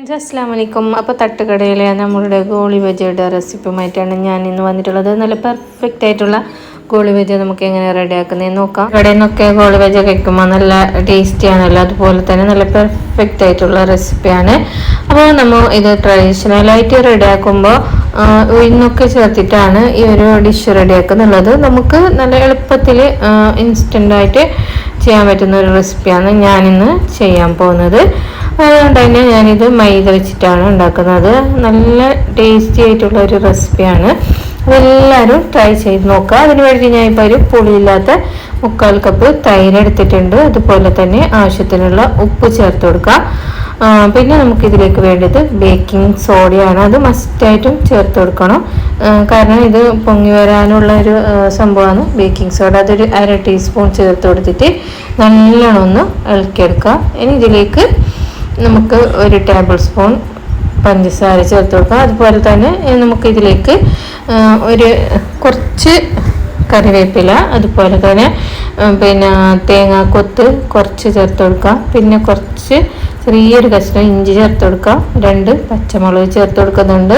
Friends അസ്സാം വലൈക്കും അപ്പോൾ തട്ടുകടയിലെ നമ്മളുടെ ഗോളി ബജിയുടെ റെസിപ്പിയുമായിട്ടാണ് ഞാൻ ഇന്ന് വന്നിട്ടുള്ളത്. നല്ല പെർഫെക്റ്റ് ആയിട്ടുള്ള ഗോളി ബജി നമുക്ക് എങ്ങനെ റെഡിയാക്കുന്നതെന്ന് നോക്കാം. കടയിൽ നിന്നൊക്കെ ഗോളി ബജി കഴിക്കുമ്പോൾ നല്ല ടേസ്റ്റി ആണല്ലോ അതുപോലെ തന്നെ നല്ല പെർഫെക്റ്റ് ആയിട്ടുള്ള റെസിപ്പിയാണ് അപ്പോൾ നമ്മൾ ഇത് ട്രഡീഷണലായിട്ട് റെഡിയാക്കുമ്പോൾ ഉഴുന്നൊക്കെ ചേർത്തിട്ടാണ് ഈ ഒരു ഡിഷ് റെഡിയാക്കുന്നുള്ളത്. നമുക്ക് നല്ല എളുപ്പത്തിൽ ഇൻസ്റ്റന്റായിട്ട് ചെയ്യാൻ പറ്റുന്ന ഒരു റെസിപ്പിയാണ് ഞാനിന്ന് ചെയ്യാൻ പോകുന്നത്. അതുകൊണ്ട് തന്നെ ഞാനിത് മൈദ വെച്ചിട്ടാണ് ഉണ്ടാക്കുന്നത്. നല്ല ടേസ്റ്റി ആയിട്ടുള്ള ഒരു റെസിപ്പിയാണ് അതെല്ലാവരും ട്രൈ ചെയ്ത് നോക്കുക. അതിന് വേണ്ടി ഞാൻ ഇപ്പോൾ ഒരു പുളിയില്ലാത്ത മുക്കാൽ കപ്പ് തൈര് എടുത്തിട്ടുണ്ട്. അതുപോലെ തന്നെ ആവശ്യത്തിനുള്ള ഉപ്പ് ചേർത്ത് കൊടുക്കുക. പിന്നെ നമുക്കിതിലേക്ക് വേണ്ടത് ബേക്കിംഗ് സോഡയാണ് അത് മസ്റ്റായിട്ടും ചേർത്ത് കൊടുക്കണം. കാരണം ഇത് പൊങ്ങി വരാനുള്ള ഒരു സംഭവമാണ് ബേക്കിംഗ് സോഡ അതൊരു അര ടീസ്പൂൺ ചേർത്ത് കൊടുത്തിട്ട് നല്ലോണം ഒന്ന് ഇളക്കിയെടുക്കുക. ഇനി ഇതിലേക്ക് നമുക്ക് ഒരു ടേബിൾ സ്പൂൺ പഞ്ചസാര ചേർത്ത് കൊടുക്കാം. അതുപോലെ തന്നെ നമുക്കിതിലേക്ക് ഒരു കുറച്ച് കറിവേപ്പില അതുപോലെ തന്നെ പിന്നെ തേങ്ങാക്കൊത്ത് കുറച്ച് ചേർത്ത് കൊടുക്കാം. പിന്നെ കുറച്ച് ചെറിയൊരു കഷ്ണം ഇഞ്ചി ചേർത്ത് കൊടുക്കാം. രണ്ട് പച്ചമുളക് ചേർത്ത് കൊടുക്കുന്നുണ്ട്.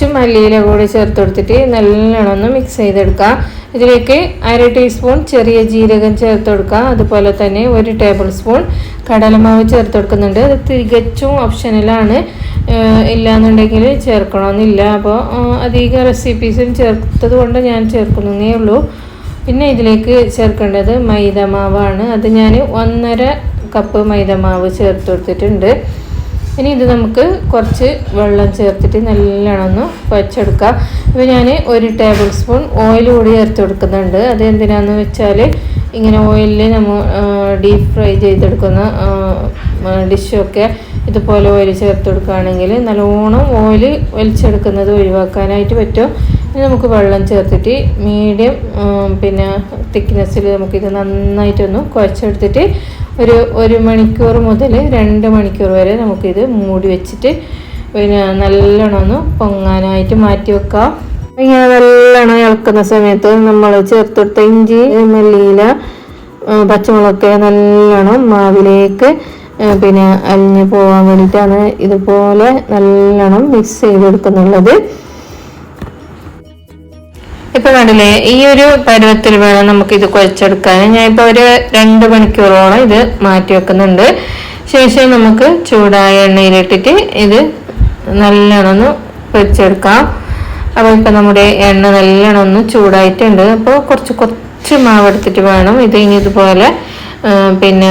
കുറച്ച് മല്ലിയില കൂടി ചേർത്ത് കൊടുത്തിട്ട് നല്ലോണം ഒന്ന് മിക്സ് ചെയ്തെടുക്കുക ഇതിലേക്ക് അര ടീസ്പൂൺ ചെറിയ ജീരകം ചേർത്ത് കൊടുക്കുക അതുപോലെ തന്നെ ഒരു ടേബിൾ സ്പൂൺ കടലമാവ് ചേർത്ത് കൊടുക്കുന്നുണ്ട് അത് തികച്ചും ഓപ്ഷനിലാണ് ഇല്ലാന്നുണ്ടെങ്കിൽ ചേർക്കണമെന്നില്ല അപ്പോൾ അധികം റെസിപ്പീസും ചേർത്തത് കൊണ്ട് ഞാൻ ചേർക്കുന്നേ ഉള്ളൂ. പിന്നെ ഇതിലേക്ക് ചേർക്കേണ്ടത് മൈദ മാവാണ് അത് ഞാൻ ഒന്നര കപ്പ് മൈദ മാവ് ചേർത്ത് കൊടുത്തിട്ടുണ്ട് ഇനി ഇത് നമുക്ക് കുറച്ച് വെള്ളം ചേർത്തിട്ട് നല്ലോണം ഒന്ന് കുഴച്ചെടുക്കാം ഇപ്പോൾ ഞാൻ ഒരു ടേബിൾ സ്പൂൺ ഓയിൽ കൂടി ചേർത്ത് കൊടുക്കുന്നുണ്ട്. അത് എന്തിനാന്ന് വെച്ചാൽ ഇങ്ങനെ ഓയിലിൽ നമ്മൾ ഡീപ്പ് ഫ്രൈ ചെയ്തെടുക്കുന്ന ഡിഷൊക്കെ ഇതുപോലെ ഓയിൽ ചേർത്ത് കൊടുക്കുകയാണെങ്കിൽ നല്ലോണം ഓയിൽ വലിച്ചെടുക്കുന്നത് ഒഴിവാക്കാനായിട്ട് പറ്റും. ഇനി നമുക്ക് വെള്ളം ചേർത്തിട്ട് മീഡിയം പിന്നെ തിക്നെസ്സിൽ നമുക്കിത് നന്നായിട്ടൊന്ന് കുഴച്ചെടുത്തിട്ട് ഒരു ഒരു മണിക്കൂർ മുതൽ രണ്ട് മണിക്കൂർ വരെ നമുക്കിത് മൂടി വെച്ചിട്ട് പിന്നെ നല്ലോണം ഒന്ന് പൊങ്ങാനായിട്ട് മാറ്റി വെക്കാം. ഇങ്ങനെ നല്ലോണം ഇളക്കുന്ന സമയത്ത് നമ്മൾ ചേർത്തെടുത്ത ഇഞ്ചി മല്ലിയില പച്ചമുളകൊക്കെ നല്ലോണം മാവിലേക്ക് പിന്നെ അലിഞ്ഞു പോകാൻ വേണ്ടിയിട്ടാണ് ഇതുപോലെ നല്ലോണം മിക്സ് ചെയ്ത് ചെയ്തെടുക്കുന്നുള്ളത്. ഇപ്പൊ കണ്ടില്ലേ ഈ ഒരു പരുവത്തിൽ വേണം നമുക്ക് ഇത് കുഴച്ചെടുക്കാൻ. ഞാൻ ഇപ്പൊ ഒരു രണ്ട് മണിക്കൂറോളം ഇത് മാറ്റി വെക്കുന്നുണ്ട്. ശേഷം നമുക്ക് ചൂടായ എണ്ണയിലിട്ടിട്ട് ഇത് നല്ലോണം ഒന്ന് പൊരിച്ചെടുക്കാം. അപ്പോൾ ഇപ്പൊ നമ്മുടെ എണ്ണ നല്ലോണം ഒന്ന് ചൂടായിട്ടുണ്ട്. അപ്പോൾ കുറച്ച് കുറച്ച് മാവ് എടുത്തിട്ട് വേണം ഇത് ഇനി ഇതുപോലെ പിന്നെ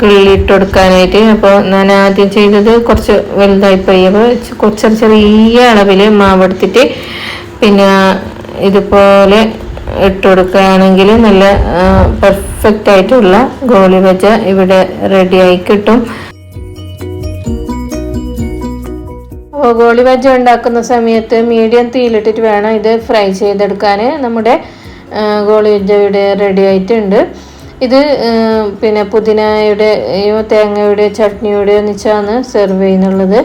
കിള്ളിയിട്ട് കൊടുക്കാനായിട്ട്. അപ്പോൾ ഞാൻ ആദ്യം ചെയ്തത് കുറച്ച് വലുതായി പോയി. അപ്പോൾ കുറച്ച് ചെറിയ അളവിൽ മാവ് എടുത്തിട്ട് പിന്നെ ഇതുപോലെ ഇട്ട് കൊടുക്കുകയാണെങ്കിൽ നല്ല പെർഫെക്റ്റ് ആയിട്ടുള്ള ഗോളി വെച്ച ഇവിടെ റെഡിയായി കിട്ടും. അപ്പോൾ ഗോളി ബജ ഉണ്ടാക്കുന്ന സമയത്ത് മീഡിയം തീയിലിട്ടിട്ട് വേണം ഇത് ഫ്രൈ ചെയ്തെടുക്കാൻ നമ്മുടെ ഗോളി ബജ ഇവിടെ റെഡി ആയിട്ടുണ്ട്. ഇത് പിന്നെ പുതിനയുടെയോ തേങ്ങയുടെ ചട്നിയുടെ ഒന്നിച്ചാണ് സെർവ് ചെയ്യുന്നുള്ളത്.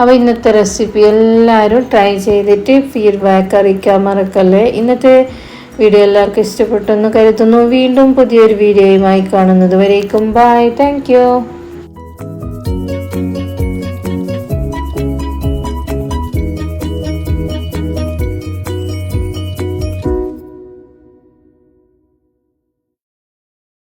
അപ്പോൾ ഇന്നത്തെ റെസിപ്പി എല്ലാവരും ട്രൈ ചെയ്തിട്ട് ഫീഡ്ബാക്ക് അറിയിക്കാൻ മറക്കല്ലേ. ഇന്നത്തെ വീഡിയോ എല്ലാവർക്കും ഇഷ്ടപ്പെട്ടെന്ന് കരുതുന്നു. വീണ്ടും പുതിയൊരു വീഡിയോയുമായി കാണുന്നത് വരേക്കും. Bye thank